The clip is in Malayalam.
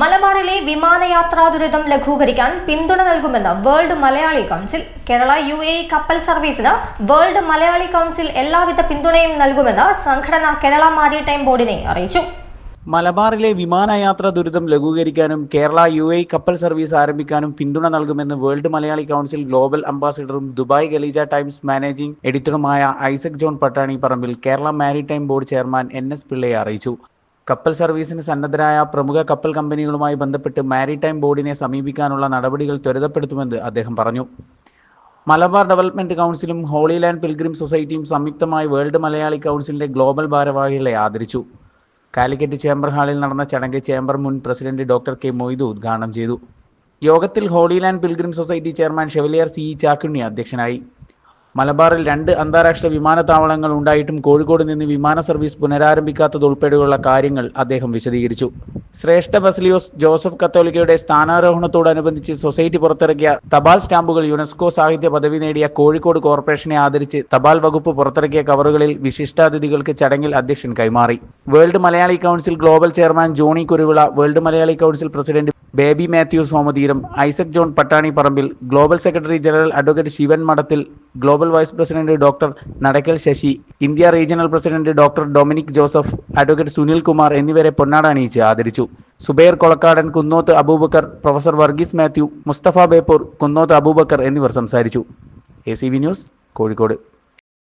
മലബാറിലെ വിമാനയാത്രാ ദുരിതം ലഘൂകരിക്കാൻ പിന്തുണ നൽകുമെന്ന് world Malayali council. Kerala U A കപ്പൽ സർവീസിന് വേൾഡ് മലയാളി കൗൺസിൽ എല്ലാവിധ പിന്തുണയും നൽകുമെന്ന് സംഘടന കേരള മാരിടൈം ബോർഡിനെ അറിയിച്ചു. മലബാറിലെ വിമാനയാത്ര ദുരിതം ലഘൂകരിക്കാനും കേരള യു എ കപ്പൽ സർവീസ് ആരംഭിക്കാനും പിന്തുണ നൽകുമെന്ന് വേൾഡ് മലയാളി കൗൺസിൽ ഗ്ലോബൽ അംബാസിഡറും Dubai Khaleej Times managing എഡിറ്ററുമായ Isaac John Pattani Parambil Kerala maritime board chairman N S പിള്ളയെ അറിയിച്ചു. കപ്പൽ സർവീസിന് സന്നദ്ധരായ പ്രമുഖ കപ്പൽ കമ്പനികളുമായി ബന്ധപ്പെട്ട് മാരിടൈം ബോർഡിനെ സമീപിക്കാനുള്ള നടപടികൾ ത്വരിതപ്പെടുത്തുമെന്ന് അദ്ദേഹം പറഞ്ഞു. മലബാർ ഡെവലപ്മെന്റ് കൗൺസിലും ഹോളി ലാൻഡ് പിൽഗ്രിം സൊസൈറ്റിയും സംയുക്തമായി വേൾഡ് മലയാളി കൗൺസിലിന്റെ ഗ്ലോബൽ ഭാരവാഹികളെ ആദരിച്ചു. കാലിക്കറ്റ് ചേംബർ ഹാളിൽ നടന്ന ചടങ്ങ് ചേംബർ മുൻ പ്രസിഡന്റ് ഡോക്ടർ കെ മൊയ്തു ഉദ്ഘാടനം ചെയ്തു. യോഗത്തിൽ holy land pilgrim society chairman chevalier C Chakkunni അധ്യക്ഷനായി. മലബാറിൽ രണ്ട് അന്താരാഷ്ട്ര വിമാനത്താവളങ്ങൾ ഉണ്ടായിട്ടും കോഴിക്കോട് നിന്ന് വിമാന സർവീസ് പുനരാരംഭിക്കാത്തതുൾപ്പെടെയുള്ള കാര്യങ്ങൾ അദ്ദേഹം വിശദീകരിച്ചു. ശ്രേഷ്ഠ ബസലിയോസ് ജോസഫ് കത്തോലിക്കയുടെ സ്ഥാനാരോഹണത്തോടനുബന്ധിച്ച് സൊസൈറ്റി പുറത്തിറക്കിയ തപാൽ സ്റ്റാമ്പുകൾ യുനെസ്കോ സാഹിത്യ പദവി നേടിയ കോഴിക്കോട് കോർപ്പറേഷനെ ആദരിച്ച് തപാൽ വകുപ്പ് പുറത്തിറക്കിയ കവറുകളിൽ വിശിഷ്ടാതിഥികൾക്ക് ചടങ്ങിൽ അധ്യക്ഷൻ കൈമാറി. World Malayali council global chairman Johnny Kuruvilla world Malayali council president Baby Mathew Somatheeram Isaac John Pattani Parambil global secretary general advocate Sivan Madathil global vice president doctor Nadakkal Sasi India regional president doctor Dominic Joseph advocate Sunil Kumar എന്നിവരെ പൊന്നാട അണിയിച്ച് ആദരിച്ചു. സുബൈർ കൊളക്കാടൻ കുന്നോത്ത് അബൂബക്കർ പ്രൊഫസർ വർഗീസ് മാത്യു മുസ്തഫ ബേപ്പൂർ കുന്നോത്ത് അബൂബക്കർ എന്നിവർ സംസാരിച്ചു. A news Kozhikode.